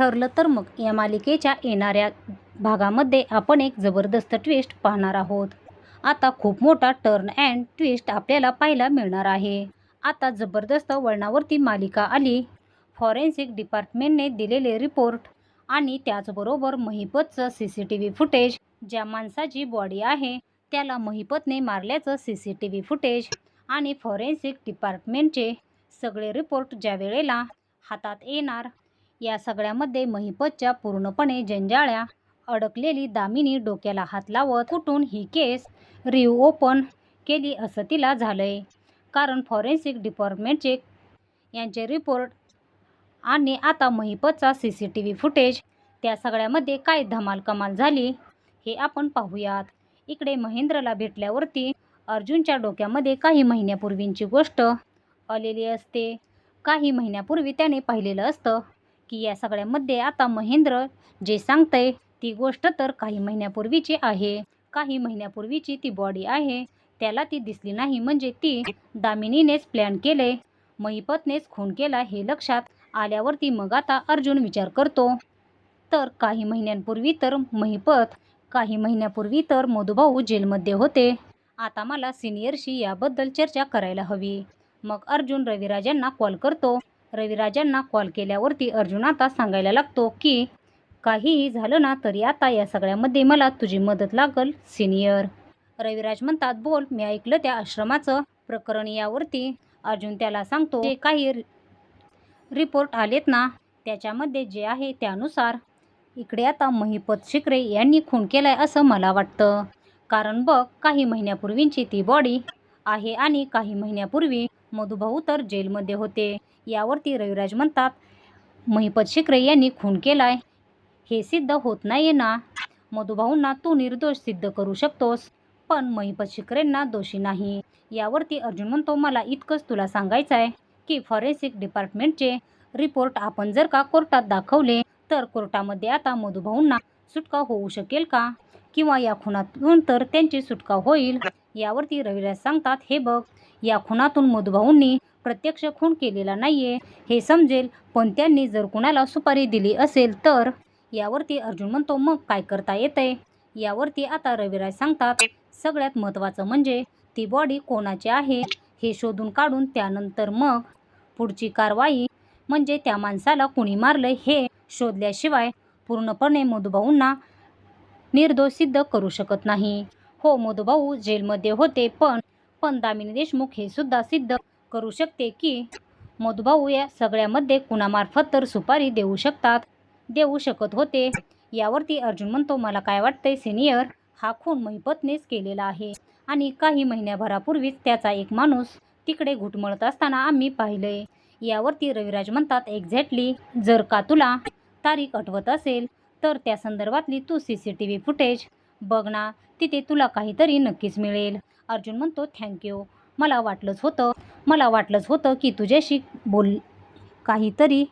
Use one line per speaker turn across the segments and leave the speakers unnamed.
ठरलं तर मग या मालिकेच्या येणाऱ्या भागामध्ये आपण एक जबरदस्त ट्विस्ट पाहणार आहोत. आता खूप मोठा टर्न अँड ट्विस्ट आपल्याला पाहायला मिळणार आहे. आता जबरदस्त वळणावरती मालिका आली. फॉरेन्सिक डिपार्टमेंटने दिलेले रिपोर्ट आणि त्याचबरोबर महिपतचं C C T V footage ज्या माणसाची बॉडी आहे त्याला महिपतने मारल्याचं C C T V footage आणि फॉरेन्सिक डिपार्टमेंटचे सगळे रिपोर्ट ज्या वेळेला हातात येणार या सगळ्यामध्ये महिपतच्या पूर्णपणे जंजाळ्या अडकलेली दामिनी डोक्याला हात लावत कुठून ही केस रिओपन केली असं तिला झालंय. कारण फॉरेन्सिक डिपार्टमेंटचे यांचे रिपोर्ट आणि आता महिपतचा C C T V footage त्या सगळ्यामध्ये काय धमाल कमाल झाली हे आपण पाहूयात. इकडे महेंद्रला भेटल्यावरती अर्जुनच्या डोक्यामध्ये काही महिन्यापूर्वींची गोष्ट आलेली असते. काही महिन्यापूर्वी त्याने पाहिलेलं असतं. की या सगळ्यामध्ये आता महेंद्र जे सांगतंय ती गोष्ट तर काही महिन्यापूर्वीची आहे. काही महिन्यापूर्वीची ती बॉडी आहे. त्याला ती दिसली नाही म्हणजे ती दामिनीनेच प्लॅन केले. महिपतनेच खून केला हे लक्षात आल्यावरती मग आता अर्जुन विचार करतो. तर काही महिन्यांपूर्वी तर महिपत काही महिन्यापूर्वी तर मधुभाऊ जेलमध्ये होते. आता मला सिनियरशी याबद्दल चर्चा करायला हवी. मग अर्जुन रविराजांना कॉल करतो. रविराजांना कॉल केल्यावरती अर्जुन आता सांगायला लागतो की काहीही झालं ना तरी आता या सगळ्यामध्ये मला तुझी मदत लागल सिनियर. रविराज म्हणतात बोल मी ऐकलं त्या आश्रमाचं प्रकरण यावरती. अर्जुन त्याला सांगतो जे काही रि- रिपोर्ट आलेत ना त्याच्यामध्ये जे आहे त्यानुसार इकडे आता महिपत शिकरे यांनी खून केलाय असं मला वाटतं. कारण बघ काही महिन्यापूर्वींची ती बॉडी आहे आणि काही महिन्यापूर्वी मधुभाऊ तर जेलमध्ये होते. यावरती रविराज म्हणतात महिपत शिकरे यांनी खून केलाय. हे सिद्ध होत नाही ना. मधुभाऊंना तू निर्दोष सिद्ध करू शकतोस पण महिपत शिकरेंना दोषी नाही. यावरती अर्जुन म्हणतो मला इतकंच तुला सांगायचं आहे की फॉरेन्सिक डिपार्टमेंटचे रिपोर्ट आपण जर का कोर्टात दाखवले तर कोर्टामध्ये आता मधुभाऊंना सुटका होऊ शकेल का? किंवा या खुनातून तर त्यांची सुटका होईल. यावरती रविराज सांगतात हे बघ या खुनातून मधुभाऊंनी प्रत्यक्ष खून केलेला नाहीये हे समजेल पण त्यांनी जर कुणाला सुपारी दिली असेल तर? यावरती अर्जुन म्हणतो मग काय करता येतंय? यावरती आता रविराज सांगतात सगळ्यात महत्त्वाचं म्हणजे ती बॉडी कोणाची आहे हे शोधून काढून त्यानंतर मग पुढची कारवाई म्हणजे त्या माणसाला कुणी मारलंय हे शोधल्याशिवाय पूर्णपणे मधुभाऊंना निर्दोष सिद्ध करू शकत नाही. हो मधुभाऊ जेलमध्ये होते पण पण दामिनी देशमुख हे सुद्धा सिद्ध करू शकते की मधुभाऊ या सगळ्यामध्ये कुणामार्फत तर सुपारी देऊ शकतात देऊ शकत होते. यावरती अर्जुन म्हणतो मला काय वाटतंय सिनियर हा खून महिपतनेच केलेला आहे आणि काही महिन्याभरापूर्वीच त्याचा एक माणूस तिकडे घुटमळत असताना आम्ही पाहिलंय. यावरती रविराज म्हणतात एक्झॅक्टली जर का तुला तारीख आठवत असेल तर त्या संदर्भातली तू C C T V footage बघ ना तिथे तुला काहीतरी नक्कीच मिळेल. अर्जुन म्हणतो थँक्यू मला वाटलंच होतं मला वाटलंच होतं की तुझ्याशी बोल काहीतरी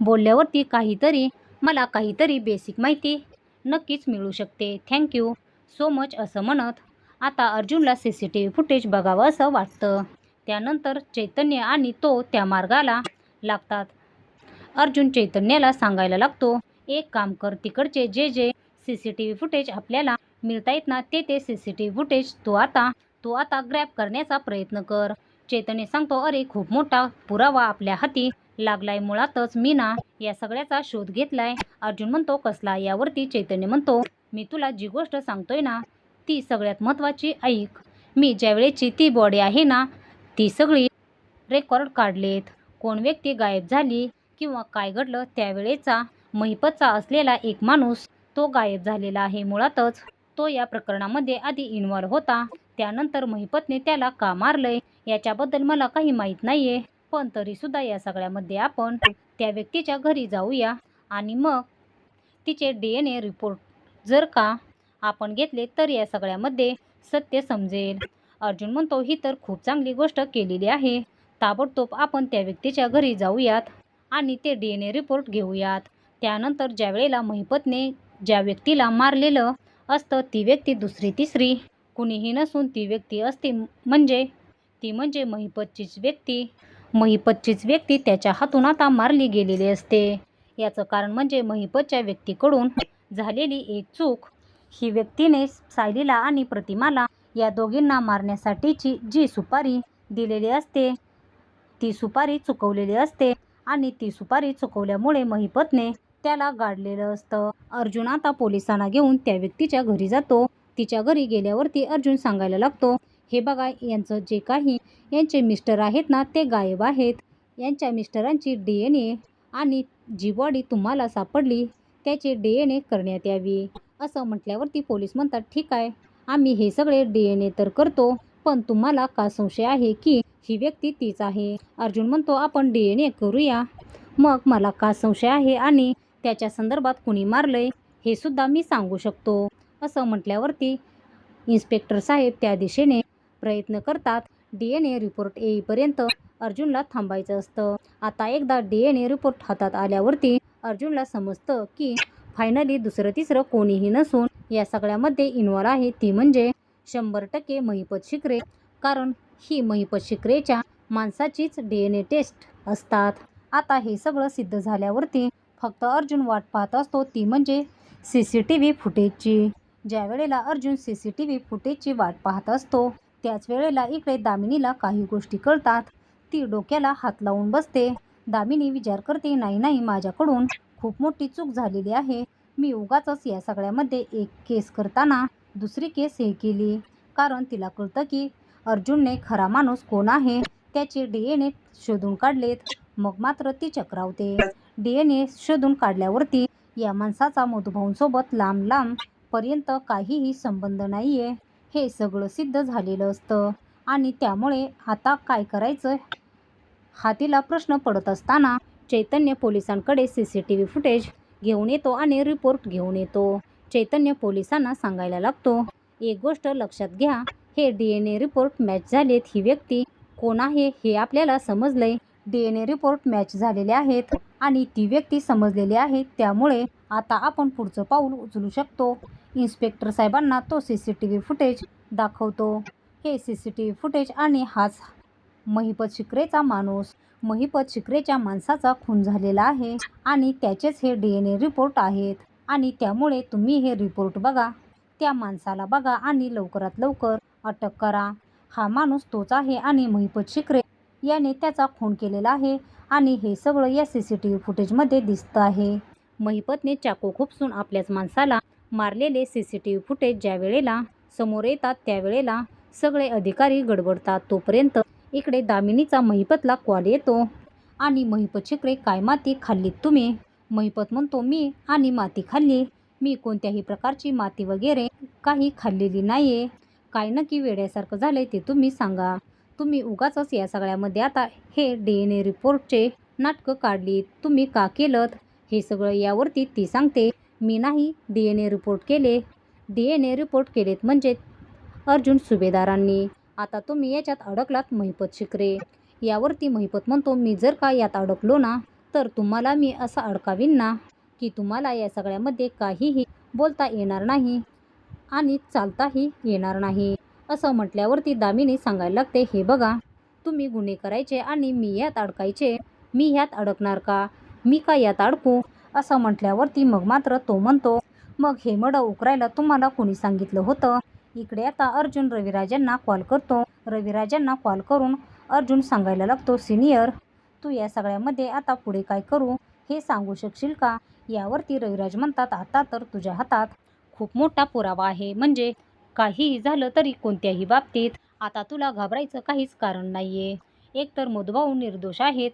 बोलल्यावरती काहीतरी मला काहीतरी बेसिक माहिती नक्कीच मिळू शकते. थँक्यू सो मच असं म्हणत आता अर्जुनला C C T V footage बघावं असं वाटतं. त्यानंतर चैतन्य आणि तो त्या मार्गाला लागतात. अर्जुन चैतन्याला सांगायला लागतो एक काम कर तिकडचे जे जे C C T V footage आपल्याला मिळतायत ना ते ते C C T V footage तू आता तू आता ग्रॅप करण्याचा प्रयत्न कर. चैतन्य सांगतो अरे खूप मोठा पुरावा आपल्या हाती लागलाय. मुळातच मी ना या सगळ्याचा शोध घेतलाय. अर्जुन म्हणतो कसला? यावरती चैतन्य म्हणतो मी तुला जी गोष्ट सांगतोय ना ती सगळ्यात महत्त्वाची ऐक. मी ज्यावेळेची ती बॉडी आहे ना ती सगळी रेकॉर्ड काढलेत. कोण व्यक्ती गायब झाली किंवा काय घडलं त्यावेळेचा महिपतचा असलेला एक माणूस तो गायब झालेला आहे. मुळातच तो या प्रकरणामध्ये आधी इन्व्हॉल्व होता. त्यानंतर महिपतने त्याला का मारलंय? याच्याबद्दल मला काही माहीत नाहीये. पण तरीसुद्धा या सगळ्यामध्ये आपण त्या व्यक्तीच्या घरी जाऊया. आणि मग तिचे डी एन ए रिपोर्ट जर का आपण घेतले तर या सगळ्यामध्ये सत्य समजेल. अर्जुन म्हणतो ही तर खूप चांगली गोष्ट केलेली आहे. ताबडतोब आपण त्या व्यक्तीच्या घरी जाऊयात आणि ते डी एन ए रिपोर्ट घेऊयात. त्यानंतर ज्या वेळेला महिपतने ज्या व्यक्तीला मारलेलं असतं ती व्यक्ती दुसरी तिसरी. कुणीही नसून ती व्यक्ती असते म्हणजे ती म्हणजे महिपतचीच व्यक्ती. महिपतचीच व्यक्ती त्याच्या हातून आता मारली गेलेली असते. याचं कारण म्हणजे महिपतच्या व्यक्तीकडून झालेली एक चूक. ही व्यक्तीने सायलीला आणि प्रतिमाला या दोघींना मारण्यासाठीची जी सुपारी दिलेली असते ती सुपारी चुकवलेली असते आणि ती सुपारी चुकवल्यामुळे महिपतने त्याला गाडलेलं असतं. अर्जुन आता पोलिसांना घेऊन त्या व्यक्तीच्या घरी जातो. तिच्या घरी गेल्यावरती अर्जुन सांगायला लागतो हे बघा यांचं जे काही यांचे मिस्टर आहेत ना ते गायब आहेत. यांच्या मिस्टरांची डी एन ए आणि जी बॉडी तुम्हाला सापडली. त्याचे डी एन ए करण्यात यावी. असं म्हटल्यावरती पोलीस म्हणतात ठीक आहे आम्ही हे सगळे डी एन ए तर करतो पण तुम्हाला का संशय आहे की ही व्यक्ती तीच आहे? अर्जुन म्हणतो आपण डी एन ए करूया. मग मला का संशय आहे आणि त्याच्या संदर्भात कुणी मारलंय हे सुद्धा मी सांगू शकतो असं म्हटल्यावरती इन्स्पेक्टर साहेब त्या दिशेने प्रयत्न करतात. डी एन ए रिपोर्ट येईपर्यंत अर्जुनला थांबायचं असतं. आता एकदा डी एन ए रिपोर्ट हातात आल्यावरती अर्जुनला समजतं की फायनली दुसरं तिसरं कोणीही नसून या सगळ्यामध्ये इन्व्हॉल्व आहे ती म्हणजे शंभर टक्के महिपत शिकरे कारण ही महिपत शिकरेच्या माणसाचीच डी एन ए टेस्ट असतात. आता हे सगळं सिद्ध झाल्यावरती फक्त अर्जुन वाट पाहत असतो ती म्हणजे सी सी टी व्ही फुटेजची. ज्या वेळेला Arjun C C T V फुटेजची वाट पाहत असतो त्याच वेळेला इकडे दामिनीला काही गोष्टी कळतात. ती डोक्याला हात लावून बसते. दामिनी विचार करते नाही नाही माझ्याकडून खूप मोठी चूक झालेली आहे. मी उगाचच या सगळ्यामध्ये एक केस करताना दुसरी केस हे केली. कारण तिला कळतं की अर्जुनने खरा माणूस कोण आहे त्याचे डी एन ए शोधून काढलेत. मग मात्र ती चक्रावते. डी एन ए शोधून काढल्यावरती या माणसाचा मधुभाऊंसोबत लांब लांब पर्यंत काहीही संबंध नाही आहे हे सगळं सिद्ध झालेलं असतं. आणि त्यामुळे आता काय करायचं हातीला प्रश्न पडत असताना चैतन्य पोलिसांकडे C C T V footage घेऊन येतो आणि रिपोर्ट घेऊन येतो. चैतन्य पोलिसांना सांगायला लागतो एक गोष्ट लक्षात घ्या हे D N A report match झालेत ही व्यक्ती कोण आहे हे आपल्याला समजलंय. D N A report match झालेले आहेत आणि ती व्यक्ती समजलेली आहे. त्यामुळे आता आपण पुढचं पाऊल उचलू शकतो. इन्स्पेक्टर साहेबांना तो C C T V footage दाखवतो. हे C C T V footage आणि हाच महिपत शिकरेचा माणूस महिपत शिकरेच्या माणसाचा खून झालेला आहे आणि त्याचेच हे डी एन ए रिपोर्ट आहेत. आणि त्यामुळे तुम्ही हे रिपोर्ट बघा त्या माणसाला बघा आणि लवकरात लवकर अटक करा. हा माणूस तोच आहे आणि महिपत शिकरे याने त्याचा खून केलेला आहे आणि हे सगळं या सी सी टी व्ही फुटेजमध्ये दिसतं आहे. महिपतने चाकू खुपसून आपल्याच माणसाला मारलेले C C T V footage ज्या वेळेला समोर येतात त्यावेळेला सगळे अधिकारी गडबडतात तोपर्यंत इकडे दामिनीचा महिपतला कॉल येतो. आणि महिपत शिकरे काय माती खाल्लीत तुम्ही? महिपत म्हणतो मी आणि माती खाल्ली. मी कोणत्याही प्रकारची माती वगैरे काही खाल्लेली नाही आहे काय नक्की वेड्यासारखं झालं आहे ते तुम्ही सांगा. तुम्ही उगाचच या सगळ्यामध्ये आता हे डी एन ए रिपोर्टचे नाटकं काढलीत तुम्ही का केलं हे सगळं यावरती ती सांगते. मी नाही डी एन ए रिपोर्ट केले. डी एन ए रिपोर्ट केलेत म्हणजे अर्जुन सुभेदारांनी. आता तुम्ही याच्यात अडकलात महिपत शिकरे यावरती महिपत म्हणतो मी जर का यात अडकलो ना तर तुम्हाला मी असं अडकावीन ना की तुम्हाला या सगळ्यामध्ये काहीही बोलता येणार नाही आणि चालताही येणार नाही. असं म्हटल्यावरती दामिनी सांगायला लागते हे बघा तुम्ही गुन्हे करायचे आणि मी यात अडकायचे. मी ह्यात अडकणार का? मी का यात अडकू? असं म्हटल्यावरती मग मात्र तो म्हणतो मग हे मड उकरायला तुम्हाला कोणी सांगितलं होतं? इकडे आता अर्जुन रविराजांना कॉल करतो. रविराजांना कॉल करून अर्जुन सांगायला लागतो सिनियर तू या सगळ्यामध्ये आता पुढे काय करू? हे सांगू शकशील का? यावरती रविराज म्हणतात आता तर तुझ्या हातात खूप मोठा पुरावा आहे. म्हणजे काहीही झालं तरी कोणत्याही बाबतीत आता तुला घाबरायचं काहीच कारण नाही आहे एकतर मधुभाऊ निर्दोष आहेत.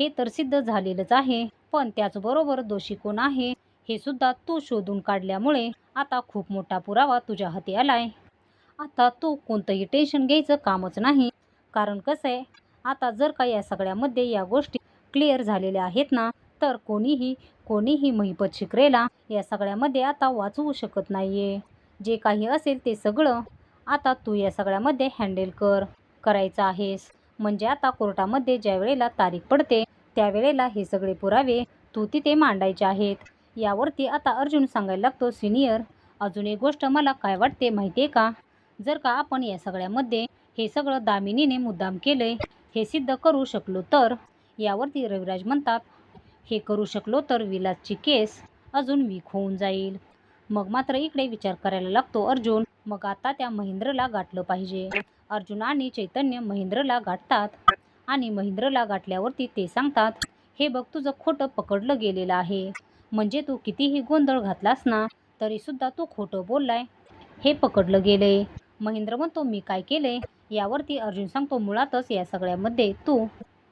हे तर सिद्ध झालेलंच आहे. पण त्याचबरोबर दोषी कोण आहे? हे सुद्धा तू शोधून काढल्यामुळे आता खूप मोठा पुरावा तुझ्या हाती आलाय. आता तू कोणतंही टेन्शन घ्यायचं कामच नाही. कारण कसं आहे? आता जर का या सगळ्यामध्ये या गोष्टी क्लिअर झालेल्या आहेत ना तर कोणीही कोणीही महिपत शिकरेला या सगळ्यामध्ये आता वाचवू शकत नाही आहे जे काही असेल ते सगळं आता तू या सगळ्यामध्ये हँडल कर. करायचं आहेस. म्हणजे आता कोर्टामध्ये ज्या वेळेला तारीख पडते त्यावेळेला हे सगळे पुरावे तू तिथे मांडायचे आहेत. यावरती आता अर्जुन सांगायला लागतो सिनियर अजून एक गोष्ट मला काय वाटते माहिती आहे का? जर का आपण या सगळ्यामध्ये हे सगळं दामिनीने मुद्दाम केलंय हे सिद्ध करू शकलो तर यावरती रविराज म्हणतात हे करू शकलो तर विलासची केस अजून वीक होऊन जाईल. मग मात्र इकडे विचार करायला लागतो अर्जुन. मग आता त्या महेंद्रला गाठलं पाहिजे. अर्जुन आणि चैतन्य महेंद्रला गाठतात आणि महेंद्रला गाठल्यावरती ते सांगतात हे बघ तुझं खोटं पकडलं गेलेलं आहे. म्हणजे तू कितीही गोंधळ घातलास ना तरीसुद्धा तू खोटं बोललाय. हे पकडलं गेले. महेंद्र म्हणतो मी काय केले? यावरती अर्जुन सांगतो मुळातच या सगळ्यामध्ये तू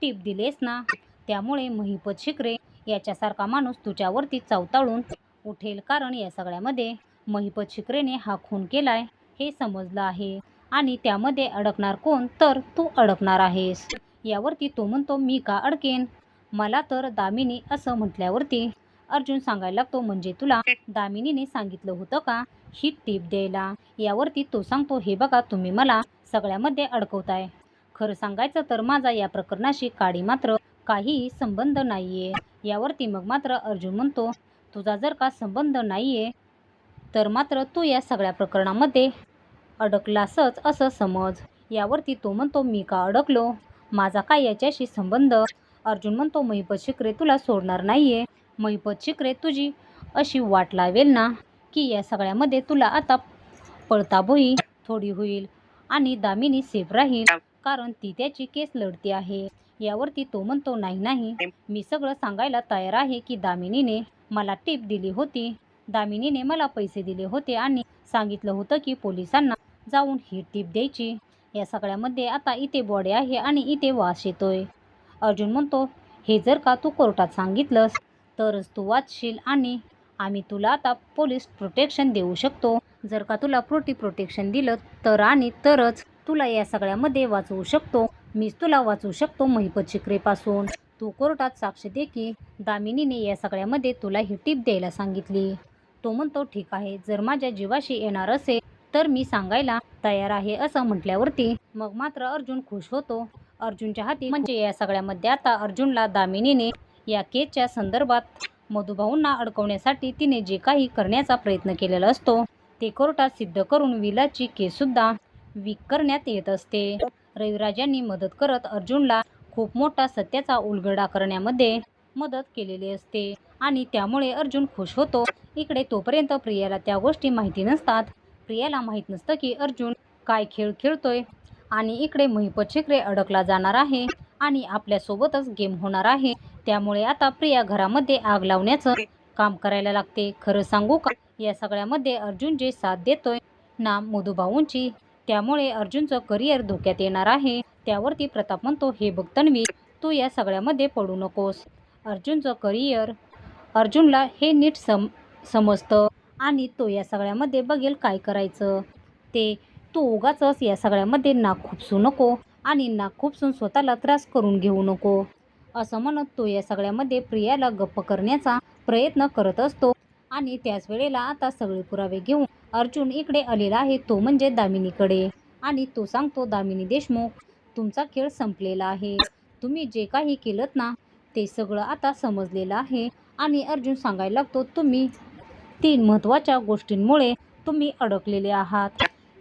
टीप दिलेस ना. त्यामुळे महिपत शिकरे. याच्यासारखा माणूस तुझ्यावरती चावताळून उठेल कारण या सगळ्यामध्ये महिपत शिकरेने हा खून केलाय हे समजलं आहे. आणि त्यामध्ये अडकणार कोण? तर तू अडकणार आहेस. यावरती तो म्हणतो मी का अडकेन? मला तर दामिनी असं म्हटल्यावरती अर्जुन सांगायला लागतो म्हणजे तुला दामिनीने सांगितलं होतं का? ही टीप द्यायला. यावरती तो सांगतो हे बघा तुम्ही मला सगळ्यामध्ये अडकवताय. खरं सांगायचं तर माझा या प्रकरणाशी काडी मात्र काहीही संबंध नाहीये. यावरती मग मात्र अर्जुन म्हणतो तुझा जर का संबंध नाही आहे तर मात्र तू या सगळ्या प्रकरणामध्ये अडकलासच असं समज. यावरती तो म्हणतो मी का अडकलो? माझा काय याच्याशी संबंध? अर्जुन म्हणतो महिपत शिकरे तुला सोडणार नाही आहे महिपत शिकरे तुझी अशी वाट लावेल ना की या सगळ्यामध्ये तुला आता पळताभोई थोडी होईल आणि दामिनी सेफ राहील कारण ती त्याची केस लढती आहे. यावरती तो म्हणतो नाही नाही. मी सगळं सांगायला तयार आहे की दामिनीने मला टीप दिली होती. दामिनीने मला पैसे दिले होते आणि सांगितलं होतं की पोलिसांना जाऊन ही टीप द्यायची. या सगळ्यामध्ये आता इथे बॉडी आहे आणि इथे वास येतोय. अर्जुन म्हणतो हे जर का तू कोर्टात सांगितलंस तरच तू वाचशील आणि आम्ही तुला आता पोलीस प्रोटेक्शन देऊ शकतो. जर का तुला प्रोटी प्रोटेक्शन दिलं तर आणि तरच तुला या सगळ्यामध्ये वाचवू शकतो. मीच तुला वाचवू शकतो महिपत शिकरेपासून तू कोर्टात साक्ष दे की दामिनीने या सगळ्यामध्ये तुला ही टीप द्यायला सांगितली. तो म्हणतो ठीक आहे जर माझ्या जीवाशी येणार असेल तर मी सांगायला तयार आहे असं म्हटल्यावरती मग मात्र अर्जुन खुश होतो. अर्जुनच्या हाती म्हणजे या सगळ्यामध्ये आता अर्जुनला दामिनीने या केसच्या संदर्भात मधुभाऊंना अडकवण्यासाठी तिने जे काही करण्याचा प्रयत्न केलेला असतो ते कोर्टात सिद्ध करून विलाची केससुद्धा वीक करण्यात येत असते. रविराजांनी मदत करत अर्जुनला खूप मोठा सत्याचा उलगडा करण्यामध्ये मदत केलेली असते. आणि त्यामुळे अर्जुन खुश होतो. इकडे तोपर्यंत प्रियाला त्या गोष्टी माहिती नसतात. प्रियाला माहीत नसतं की अर्जुन काय खेळ खेळतोय. आणि इकडे महिपत शिकरे अडकला जाणार आहे. आणि आपल्यासोबतच गेम होणार आहे. त्यामुळे आता प्रिया घरामध्ये आग लावण्याचं काम करायला लागते. खरं सांगू का? या सगळ्यामध्ये अर्जुन जे साथ देतोय ना मधुभाऊंची त्यामुळे अर्जुनचं करिअर धोक्यात येणार आहे. त्यावरती प्रताप म्हणतो हे बघ तन्वी तू या सगळ्यामध्ये पडू नकोस. अर्जुनचं करिअर अर्जुनला हे नीट सम समजतं आणि तो या सगळ्यामध्ये बघेल काय करायचं. ते तू उगाचच या सगळ्यामध्ये नाक खुपसू नको आणि नाक खुपसून स्वतःला त्रास करून घेऊ नको. असं म्हणत तो या सगळ्यामध्ये प्रियाला गप्प करण्याचा प्रयत्न करत असतो आणि त्याच वेळेला आता सगळे पुरावे घेऊन अर्जुन इकडे आलेला आहे तो म्हणजे दामिनीकडे. आणि तो सांगतो दामिनी देशमुख तुमचा खेळ संपलेला आहे. तुम्ही जे काही केलं ना ते सगळं आता समजलेलं आहे आणि अर्जुन सांगायला लागतो तुम्ही तीन महत्त्वाच्या गोष्टींमुळे तुम्ही अडकलेले आहात.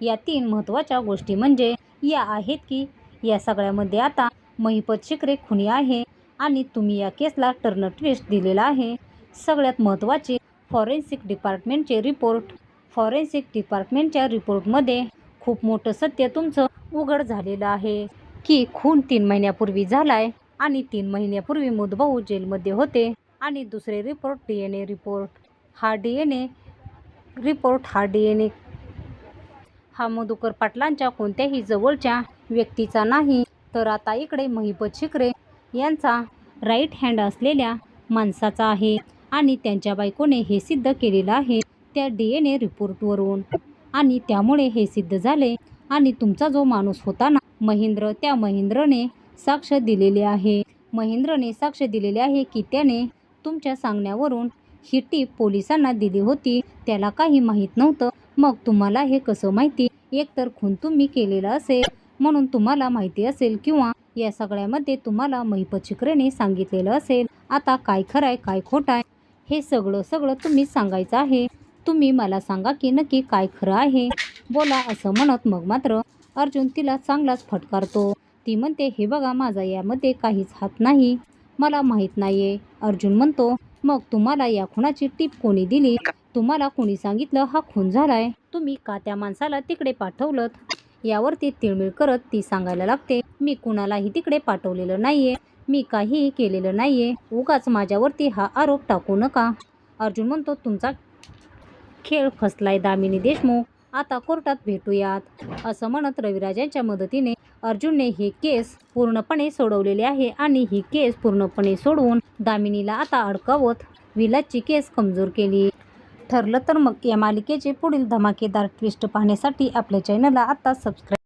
या तीन महत्त्वाच्या गोष्टी म्हणजे या आहेत की या सगळ्यामध्ये आता महिपत शिकरे खुनी आहे आणि तुम्ही या केसला टर्न ट्विस्ट दिलेला आहे. सगळ्यात महत्त्वाचे फॉरेन्सिक डिपार्टमेंटचे रिपोर्ट फॉरेन्सिक डिपार्टमेंटच्या रिपोर्टमध्ये खूप मोठं सत्य तुमचं उघड झालेलं आहे. की खून तीन महिन्यापूर्वी झालाय आणि तीन महिन्यापूर्वी मुदभाऊ जेलमध्ये होते आणि दुसरे report D N A report. हा डी एन ए रिपोर्ट हा डी एन ए हा मधुकर पाटलांच्या कोणत्याही जवळच्या व्यक्तीचा नाही. तर आता इकडे महिपत शिकरे यांचा राईट हँड असलेल्या माणसाचा आहे आणि त्यांच्या बायकोने हे सिद्ध केलेलं आहे त्या डी एन ए रिपोर्टवरून. आणि त्यामुळे हे सिद्ध झाले आणि तुमचा जो माणूस होता ना महेंद्र त्या महेंद्रने साक्ष दिलेली आहे. महेंद्रने साक्ष दिलेली आहे की त्याने तुमच्या सांगण्यावरून ही टीप पोलिसांना दिली होती. त्याला काही माहीत नव्हतं. मग तुम्हाला हे कसं माहिती? एकतर खून तुम्ही केलेला असेल म्हणून तुम्हाला माहिती असेल किंवा या सगळ्यामध्ये तुम्हाला महिपत शिकरेने सांगितलेलं असेल. आता काय खरं आहे काय खोटं आहे हे सगळं सगळं तुम्ही सांगायचं आहे. तुम्ही मला सांगा की नक्की काय खरं आहे? बोला असं म्हणत मग मात्र अर्जुन तिला चांगलाच फटकारतो. ती म्हणते हे बघा माझा यामध्ये काहीच हात नाही. मला माहीत नाही आहे अर्जुन म्हणतो मग तुम्हाला या खुनाची टीप कोणी दिली? तुम्हाला कोणी सांगितलं हा खून झालाय? तुम्ही का त्या माणसाला तिकडे पाठवलं यावरती तिळमिळ करत ती सांगायला लागते मी कुणालाही तिकडे पाठवलेलं नाहीये. मी काहीही केलेलं नाहीये. उगाच माझ्यावरती हा आरोप टाकू नका. अर्जुन म्हणतो तुमचा खेळ फसलाय दामिनी देशमुख. आता कोर्टात भेटूयात. असं म्हणत रविराजांच्या मदतीने अर्जुनने ही केस पूर्णपणे सोडवलेली आहे आणि ही केस पूर्णपणे सोडवून दामिनीला आता अडकावत विलाची केस कमजोर केली. ठरलं तर मग या मालिकेचे पुढील धमाकेदार ट्विस्ट पाहण्यासाठी आपल्या चॅनलला आता सबस्क्राईब